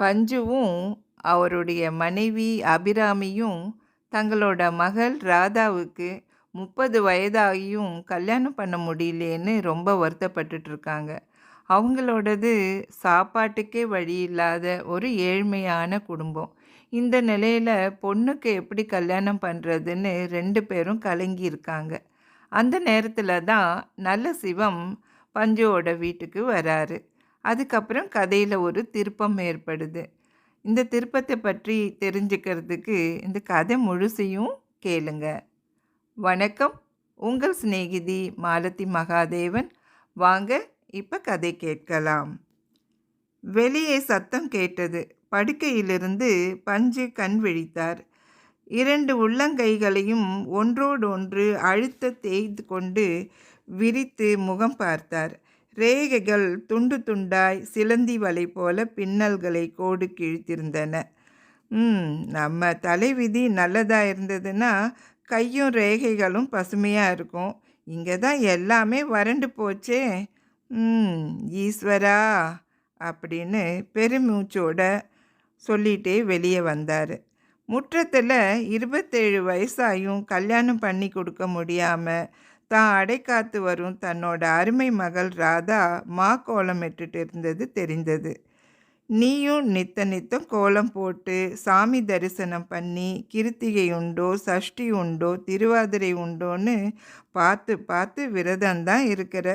பஞ்சுவும் அவருடைய மனைவி அபிராமியும் தங்களோட மகள் ராதாவுக்கு முப்பது வயதாகியும் கல்யாணம் பண்ண முடியலேன்னு ரொம்ப வருத்தப்பட்டுட்டு இருக்காங்க அவங்களோடது சாப்பாட்டுக்கே வழி இல்லாத ஒரு ஏழ்மையான குடும்பம். இந்த நிலையில் பொண்ணுக்கு எப்படி கல்யாணம் பண்ணுறதுன்னு ரெண்டு பேரும் கலங்கி இருக்காங்க அந்த நேரத்தில் தான் நல்ல சிவம் பஞ்சுவோட வீட்டுக்கு வராரு. அதுக்கப்புறம் கதையில் ஒரு திருப்பம் ஏற்படுது. இந்த திருப்பத்தை பற்றி தெரிஞ்சுக்கிறதுக்கு இந்த கதை முழுசையும் கேளுங்க. வணக்கம் உங்கள் சிநேகிதி மாலதி மகாதேவன். வாங்க இப்போ கதை கேட்கலாம். வெளியே சத்தம் கேட்டது. படுக்கையிலிருந்து பஞ்சு கண் விழித்தார். இரண்டு உள்ளங்கைகளையும் ஒன்றோடொன்று அழுத்த தேய்த்து கொண்டு விரித்து முகம் பார்த்தார். ரேகைகள் துண்டு துண்டாய் சிலந்தி வலை போல பின்னல்களை கோடு கிழித்திருந்தன. ம் நம்ம தலைவிதி நல்லதாக இருந்ததுன்னா கையும் ரேகைகளும் பசுமையாக இருக்கும். இங்கே தான் எல்லாமே வறண்டு போச்சே. ம் ஈஸ்வரா அப்படின்னு பெருமூச்சோட சொல்லிட்டே வெளியே வந்தார். முற்றத்தில் இருபத்தேழு வயசாயும் கல்யாணம் பண்ணி கொடுக்க முடியாமல் தான் அடைக்காத்து வரும் தன்னோட அருமை மகள் ராதா மா கோலம் இட்டுட்டு இருந்தது தெரிந்தது. நீயும் நித்த நித்தம் கோலம் போட்டு சாமி தரிசனம் பண்ணி கிருத்திகை உண்டோ சஷ்டி உண்டோ திருவாதிரை உண்டோன்னு பார்த்து பார்த்து விரதம்தான் இருக்கிற.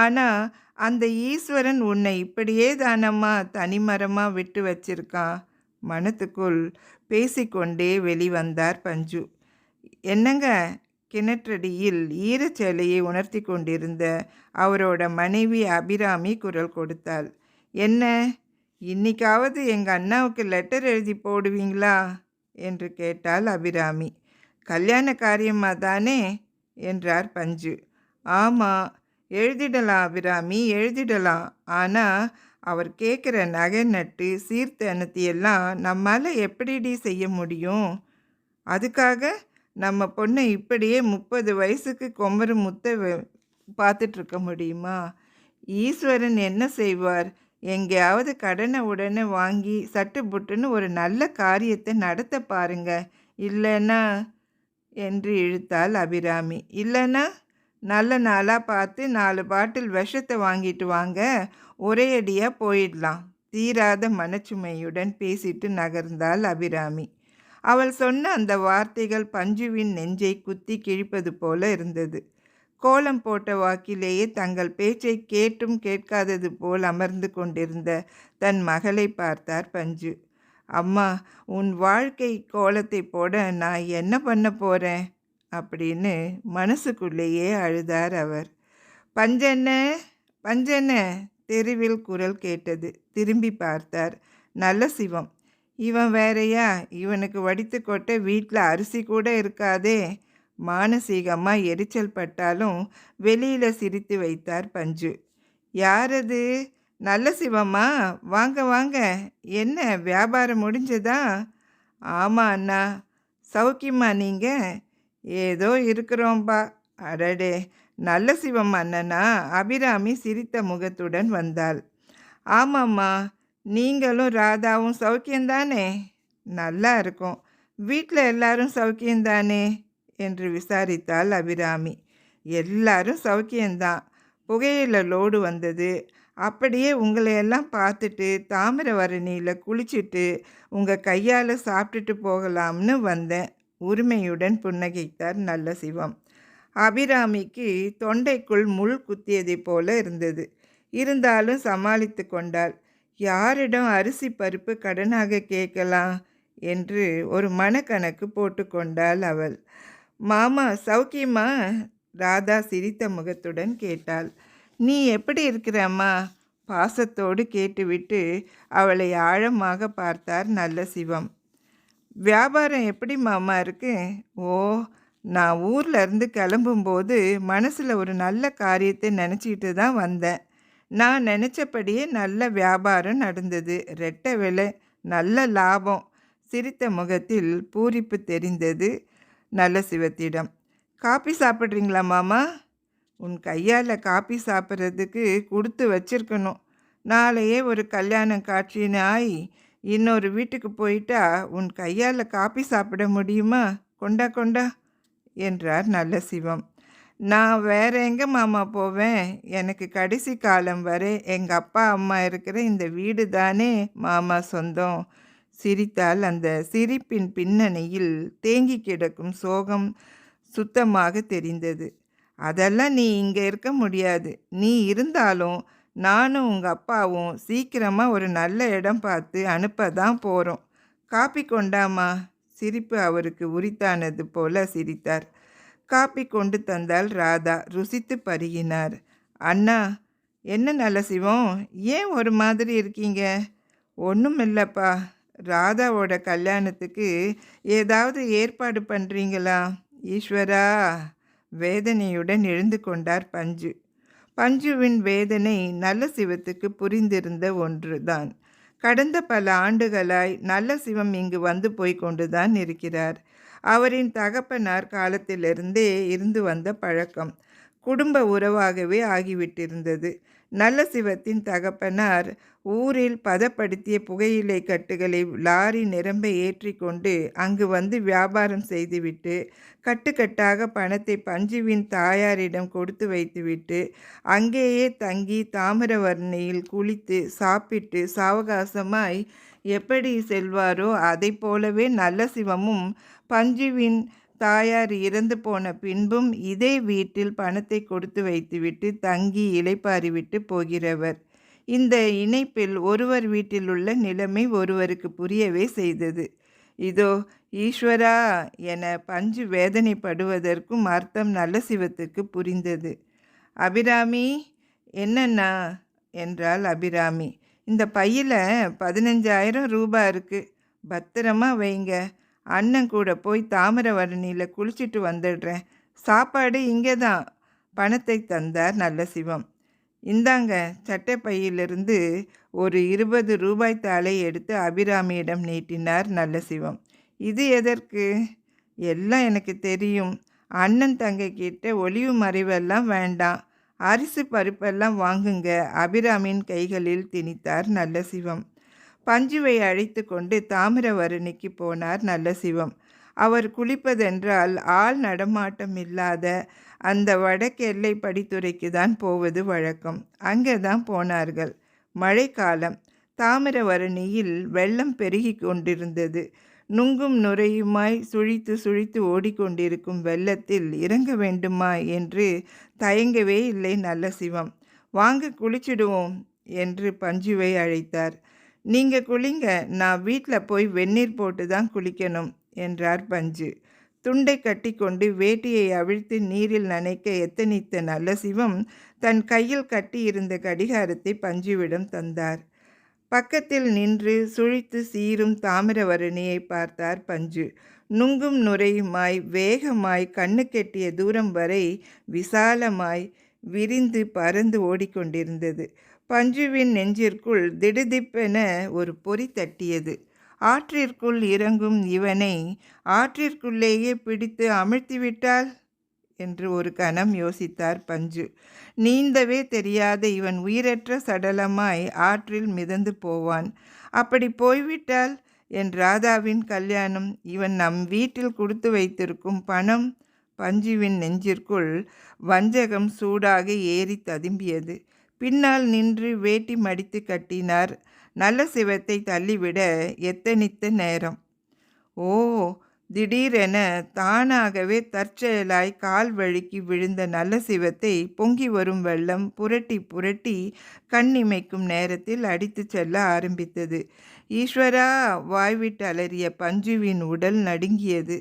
ஆனால் அந்த ஈஸ்வரன் உன்னை இப்படியே தானம்மா தனிமரமாக விட்டு வச்சிருக்கான்? மனத்துக்குள் பேசிக்கொண்டே வெளிவந்தார் பஞ்சு. என்னங்க? கிணற்றடியில் ஈரச்சேலையை உணர்த்தி கொண்டிருந்த அவரோட மனைவி அபிராமி குரல் கொடுத்தாள். என்ன இன்னைக்காவது எங்கள் அண்ணாவுக்கு லெட்டர் எழுதி போடுவீங்களா? என்று கேட்டாள் அபிராமி. கல்யாண காரியமாக தானே? என்றார் பஞ்சு. ஆமாம் எழுதிடலாம் அபிராமி எழுதிடலாம். ஆனால் அவர் கேட்குற நகை நட்டு சீர்த்தனத்தையெல்லாம் நம்மால் எப்படிடி செய்ய முடியும்? அதுக்காக நம்ம பொண்ணை இப்படியே முப்பது வயசுக்கு கொம்பரு முத்த பார்த்துட்ருக்க முடியுமா? ஈஸ்வரன் என்ன செய்வார்? எங்கேயாவது கடனை உடனே வாங்கி சட்டு புட்டுன்னு ஒரு நல்ல காரியத்தை நடத்த பாருங்க. இல்லைன்னா? என்று இழுத்தாள் அபிராமி. இல்லைன்னா? நல்ல நாளாக பார்த்து நாலு பாட்டில் விஷத்தை வாங்கிட்டு வாங்க. ஒரே அடியாக போயிடலாம். தீராத மனச்சுமையுடன் பேசிட்டு நகர்ந்தாள் அபிராமி. அவள் சொன்ன அந்த வார்த்தைகள் பஞ்சுவின் நெஞ்சை குத்தி கிழிப்பது போல இருந்தது. கோலம் போட்ட வாக்கிலேயே தங்கள் பேச்சை கேட்டும் கேட்காதது போல் அமர்ந்து கொண்டிருந்த தன் மகளை பார்த்தார் பஞ்சு. அம்மா உன் வாழ்க்கை கோலத்தை போட நான் என்ன பண்ண போகிறேன் அப்படின்னு மனசுக்குள்ளேயே அழுதார் அவர். பஞ்சென்ன பஞ்சென்ன தெருவில் குரல் கேட்டது. திரும்பி பார்த்தார். நல்ல சிவம் இவன் வேறையா? இவனுக்கு வடித்து கொட்ட வீட்டில் அரிசி கூட இருக்காதே. மானசீகமாக எரிச்சல் பட்டாலும் வெளியில் சிரித்து வைத்தார் பஞ்சு. யாரது? நல்ல சிவம்மா வாங்க வாங்க. என்ன வியாபாரம் முடிஞ்சதா? ஆமாம் அண்ணா. சௌக்கியம்மா நீங்கள் ஏதோ இருக்கிறோம்பா. அடடே நல்ல சிவம் அண்ணனா? அபிராமி சிரித்த முகத்துடன் வந்தாள். ஆமாம்மா. நீங்களும் ராதாவும் சௌக்கியந்தானே நல்லா இருக்கும். வீட்டில் எல்லாரும் சௌக்கியந்தானே என்று விசாரித்தாள் அபிராமி. எல்லாரும் சௌக்கியந்தான் புகையில லோடு வந்தது. அப்படியே உங்களையெல்லாம் பார்த்துட்டு தாமிரவரணியில் குளிச்சுட்டு உங்கள் கையால் சாப்பிட்டுட்டு போகலாம்னு வந்தேன். உரிமையுடன் புன்னகைத்தார் நல்ல சிவம். அபிராமிக்கு தொண்டைக்குள் முள் குத்தியதை போல இருந்தது. இருந்தாலும் சமாளித்து கொண்டாள். யாரிடம் அரிசி பருப்பு கடனாக கேட்கலாம்? என்று ஒரு மனக்கணக்கு போட்டுக்கொண்டாள் அவள். மாமா சௌக்கியமா? ராதா சிரித்த முகத்துடன் கேட்டாள். நீ எப்படி இருக்கிறம்மா பாசத்தோடு கேட்டுவிட்டு அவளை ஆழமாக பார்த்தார் நல்ல சிவம். வியாபாரம் எப்படி மாமா இருக்கு? ஓ நான் ஊரில் இருந்து கிளம்பும்போது மனசில் ஒரு நல்ல காரியத்தை நினச்சிக்கிட்டு தான் வந்தேன். நான் நினச்சபடியே நல்ல வியாபாரம் நடந்தது. ரெட்டை விலை நல்ல லாபம். சிரித்த முகத்தில் பூரிப்பு தெரிந்தது நல்ல சிவத்திடம். காப்பி சாப்பிட்றீங்களா மாமா? உன் கையால் காப்பி சாப்பிட்றதுக்கு கொடுத்து வச்சிருக்கணும். நாளையே ஒரு கல்யாணம் காட்சின்னு ஆகி இன்னொரு வீட்டுக்கு போயிட்டா உன் கையால் காப்பி சாப்பிட முடியுமா? கொண்டா கொண்டா என்றார் நல்ல சிவம். நான் வேற எங்கே மாமா போவேன்? எனக்கு கடைசி காலம் வரை எங்கள் அப்பா அம்மா இருக்கிற இந்த வீடு தானே மாமா சொந்தம். சிரித்தால் அந்த சிரிப்பின் பின்னணியில் தேங்கி கிடக்கும் சோகம் சுத்தமாக தெரிந்தது. அதெல்லாம் நீ இங்கே இருக்க முடியாது. நீ இருந்தாலும் நானும் உங்கள் அப்பாவும் சீக்கிரமாக ஒரு நல்ல இடம் பார்த்து அனுப்ப தான் போகிறோம் காப்பி கொண்டாமா சிரிப்பு அவருக்கு உரித்தானது போல சிரித்தார். காப்பி கொண்டு தந்தால் ராதா. ருசித்து பருகினார். அண்ணா என்ன நல்ல சிவம்? ஏன் ஒரு மாதிரி இருக்கீங்க? ஒன்றும் இல்லைப்பா ராதாவோட கல்யாணத்துக்கு ஏதாவது ஏற்பாடு பண்ணுறீங்களா ஈஸ்வரா வேதனையுடன் எழுந்து கொண்டார் பஞ்சு. பஞ்சுவின் வேதனை நல்ல சிவத்துக்கு புரிந்திருந்த ஒன்றுதான். கடந்த பல ஆண்டுகளாய் நல்ல சிவம் இங்கு வந்து போய் கொண்டுதான் இருக்கிறார். அவரின் தகப்பனார் காலத்திலிருந்தே இருந்து வந்த பழக்கம். குடும்ப உறவாகவே ஆகிவிட்டிருந்தது. நல்ல சிவத்தின் தகப்பனார் ஊரில் பதப்படுத்திய புகையிலை கட்டுகளை லாரி நிரம்ப ஏற்றி கொண்டு அங்கு வந்து வியாபாரம் செய்துவிட்டு கட்டுக்கட்டாக பணத்தை பஞ்சுவின் தாயாரிடம் கொடுத்து வைத்துவிட்டு அங்கேயே தங்கி தாமிரவர்ணியில் குளித்து சாப்பிட்டு சாவகாசமாய் எப்படி செல்வாரோ அதை போலவே நல்ல சிவமும் பஞ்சுவின் தாயார் இறந்து போன பின்பும் இதே வீட்டில் பணத்தை கொடுத்து வைத்துவிட்டு தங்கி இளைப்பாறிவிட்டு போகிறவர். இந்த இணைப்பில் ஒருவர் வீட்டில் உள்ள நிலைமை ஒருவருக்கு புரியவே செய்தது. இதோ ஈஸ்வரா என பஞ்சு வேதனைப்படுவதற்கும் அர்த்தம் நல்ல சிவத்துக்கு புரிந்தது. அபிராமி என்னண்ணா? என்றாள் அபிராமி. இந்த பையில் பதினஞ்சாயிரம் ரூபாய் இருக்குது பத்திரமா வைங்க. அண்ணன் கூட போய் தாமிரவரணியில் குளிச்சுட்டு வந்துடுறேன். சாப்பாடு இங்கே தான். பணத்தை தந்தார் நல்ல சிவம். இந்தாங்க சட்டை பையிலிருந்து ஒரு இருபது ரூபாய் தாளை எடுத்து அபிராமியிடம் நீட்டினார் நல்ல சிவம். இது எதற்கு? எல்லாம் எனக்கு தெரியும். அண்ணன் தங்கை கிட்ட ஒளிவு மறைவெல்லாம் வேண்டாம். அரிசி பருப்பெல்லாம் வாங்குங்க. அபிராமின் கைகளில் திணித்தார் நல்ல சிவம். பஞ்சுவை அழைத்து கொண்டு தாமிரவரணிக்கு போனார் நல்ல சிவம். அவர் குளிப்பதென்றால் ஆள் நடமாட்டம் இல்லாத அந்த வடக்கு எல்லை படித்துறைக்கு தான் போவது வழக்கம். அங்கே தான் போனார்கள். மழைக்காலம். தாமிரவரணியில் வெள்ளம் பெருகி கொண்டிருந்தது. நுங்கும் நுரையுமாய் சுழித்து சுழித்து ஓடிக்கொண்டிருக்கும் வெள்ளத்தில் இறங்க வேண்டுமா என்று தயங்கவே இல்லை நல்ல சிவம். வாங்க குளிச்சிடுவோம் என்று பஞ்சுவை அழைத்தார். நீங்கள் குளிங்க நான் வீட்டில் போய் வெந்நீர் போட்டு தான் குளிக்கணும் என்றார் பஞ்சு. துண்டை கட்டிக்கொண்டு வேட்டியை அவிழ்த்து நீரில் நனைக்க எத்தனித்த நல்ல சிவம் தன் கையில் கட்டியிருந்த கடிகாரத்தை பஞ்சுவிடம் தந்தார். பக்கத்தில் நின்று சுழித்து சீரும் தாமிரவரணியை பார்த்தார் பஞ்சு. நுங்கும் நுரையுமாய் வேகமாய் கண்ணு கெட்டிய தூரம் வரை விசாலமாய் விரிந்து பறந்து ஓடிக்கொண்டிருந்தது. பஞ்சுவின் நெஞ்சிற்குள் திடுதிப்பென ஒரு பொறி தட்டியது. ஆற்றிற்குள் இறங்கும் இவனை ஆற்றிற்குள்ளேயே பிடித்து அமிழ்த்திவிட்டால்? என்று ஒரு கணம் யோசித்தார் பஞ்சு. நீந்தவே தெரியாத இவன் உயிரற்ற சடலமாய் ஆற்றில் மிதந்து போவான். அப்படி போய்விட்டால் என் ராதாவின் கல்யாணம் இவன் நம் வீட்டில் கொடுத்து வைத்திருக்கும் பணம் பஞ்சுவின் நெஞ்சிற்குள் வஞ்சகம் சூடாக ஏறி ததும்பியது. பின்னால் நின்று வேட்டி மடித்து கட்டினார். நல்ல சிவத்தை தள்ளிவிட எத்தனித்த நேரம். ஓ திடீரென தானாகவே தற்செயலாய் கால் வழுக்கி விழுந்த நல்ல சிவத்தை பொங்கி வரும் வெள்ளம் புரட்டி புரட்டி கண்ணிமைக்கும் நேரத்தில் அடித்து செல்ல ஆரம்பித்தது. ஈஸ்வரா! வாய்விட்டு அலறிய பஞ்சுவின் உடல் நடுங்கியது.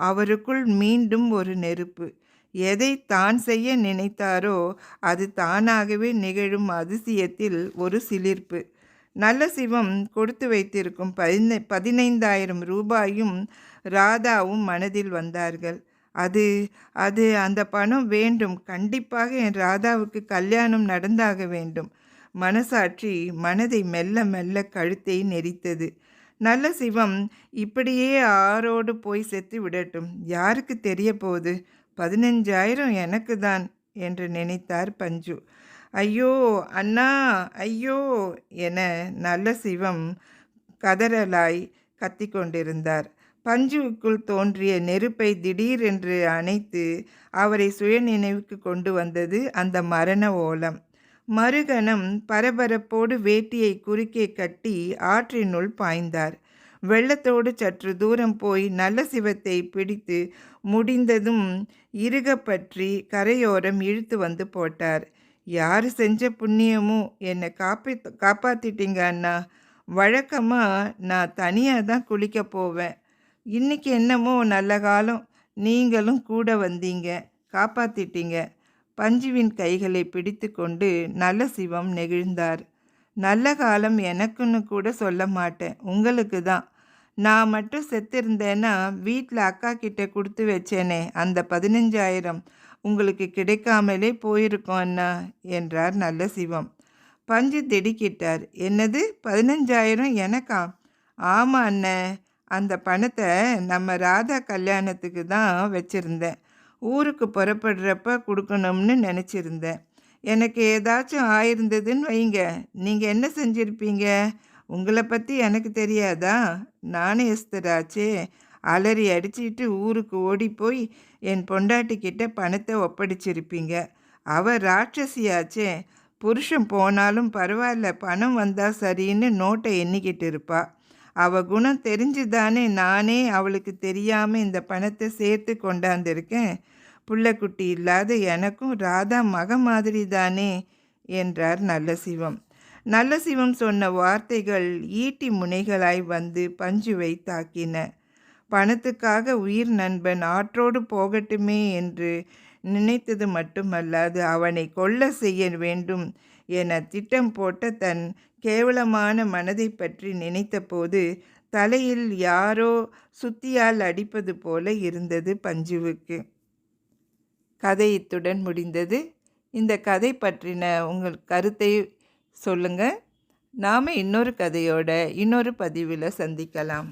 அவருக்குள் மீண்டும் ஒரு நெருப்பு. எதை தான் செய்ய நினைத்தாரோ அது தானாகவே நிகழும் அதிசயத்தில் ஒரு சிலிர்ப்பு. நல்ல சிவம் கொடுத்து வைத்திருக்கும் பதினை பதினைந்தாயிரம் ரூபாயும் ராதாவும் மனதில் வந்தார்கள். அது அது அந்த பணம் வேண்டும். கண்டிப்பாக என் ராதாவுக்கு கல்யாணம் நடந்தாக வேண்டும். மனசாட்சி மனதை மெல்ல மெல்ல கழுத்தை நெரித்தது. நல்ல சிவம் இப்படியே ஆரோடு போய் செத்து விடட்டும். யாருக்கு தெரிய போகுது பதினஞ்சாயிரம் எனக்கு தான் என்று நினைத்தார் பஞ்சு. ஐயோ அண்ணா ஐயோ என நல்ல சிவம் கதறலாய் கத்திக்கொண்டிருந்தார். பஞ்சுவுக்குள் தோன்றிய நெருப்பை திடீரென்று அணைத்து அவரை சுய நினைவுக்கு கொண்டு வந்தது அந்த மரண ஓலம். மறுகணம் பரபரப்போடு வேட்டியை குறுக்கே கட்டி ஆற்றினுள் பாய்ந்தார். வெள்ளத்தோடு சற்று தூரம் போய் நல்ல சிவத்தை பிடித்து முடிந்ததும் இறுக பற்றி கரையோரம் இழுத்து வந்து போட்டார். யார் செஞ்ச புண்ணியமோ? என்னை காப்பி காப்பாத்திட்டீங்க அண்ணா. வழக்கமாக நான் தனியாக தான் குளிக்க போவேன். இன்னைக்கு என்னமோ நல்ல காலம். நீங்களும் கூட வந்தீங்க. காப்பாத்திட்டீங்க. பஞ்சுவின் கைகளை பிடித்து கொண்டு நல்ல சிவம் நெகிழ்ந்தார். நல்ல காலம் எனக்குன்னு கூட சொல்ல மாட்டேன். உங்களுக்கு தான். நான் மட்டும் செத்திருந்தேன்னா வீட்டில் அக்கா கிட்ட கொடுத்து வச்சேனே அந்த பதினஞ்சாயிரம். உங்களுக்கு கிடைக்காமலே போயிருக்கோம் அண்ணா என்றார் நல்ல சிவம். பஞ்சு திடுக்கிட்டார். என்னது? பதினஞ்சாயிரம் எனக்கா? ஆமாம் அண்ணன் அந்த பணத்தை நம்ம ராதா கல்யாணத்துக்கு தான் வச்சுருந்தேன். ஊருக்கு புறப்படுறப்ப கொடுக்கணும்னு நினச்சிருந்தேன். எனக்கு ஏதாச்சும் ஆயிருந்ததுன்னு வைங்க. நீங்கள் என்ன செஞ்சுருப்பீங்க? உங்களை பற்றி எனக்கு தெரியாதா? நானே எஸ்தராச்சே. அலறி அடிச்சிட்டு ஊருக்கு ஓடி போய் என் பொண்டாட்டிக்கிட்ட பணத்தை ஒப்படைச்சிருப்பீங்க. அவ ராட்சசியாச்சே. புருஷன் போனாலும் பரவாயில்ல பணம் வந்தால் சரின்னு நோட்டை எண்ணிக்கிட்டு இருப்பாள் அவ குணம் தெரிஞ்சுதானே நானே அவளுக்கு தெரியாமல் இந்த பணத்தை சேர்த்து கொண்டாந்துருக்கேன். புள்ளக்குட்டி இல்லாத எனக்கும் ராதா மக மாதிரி தானே என்றார் நல்ல சிவம் நல்ல சிவம் சொன்ன வார்த்தைகள் ஈட்டி முனைகளாய் வந்து பஞ்சுவை தாக்கின. பணத்துக்காக உயிர் நண்பன் ஆற்றோடு போகட்டுமே என்று நினைத்தது மட்டுமல்லாது அவனை கொல்ல செய்ய வேண்டும் என திட்டம் போட்ட தன் கேவலமான மனதை பற்றி நினைத்தபோது தலையில் யாரோ சுத்தியால் அடிப்பது போல இருந்தது பஞ்சுவுக்கு. கதை இத்துடன் முடிந்தது. இந்த கதை பற்றின உங்கள் கருத்தை சொல்லுங்கள் நாம் இன்னொரு கதையோட இன்னொரு பதிவில் சந்திக்கலாம்.